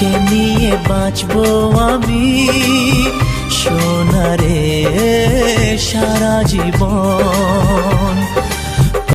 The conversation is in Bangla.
তোকে নিয়ে বাঁচবো আমি। সোনারে সারা জীবন।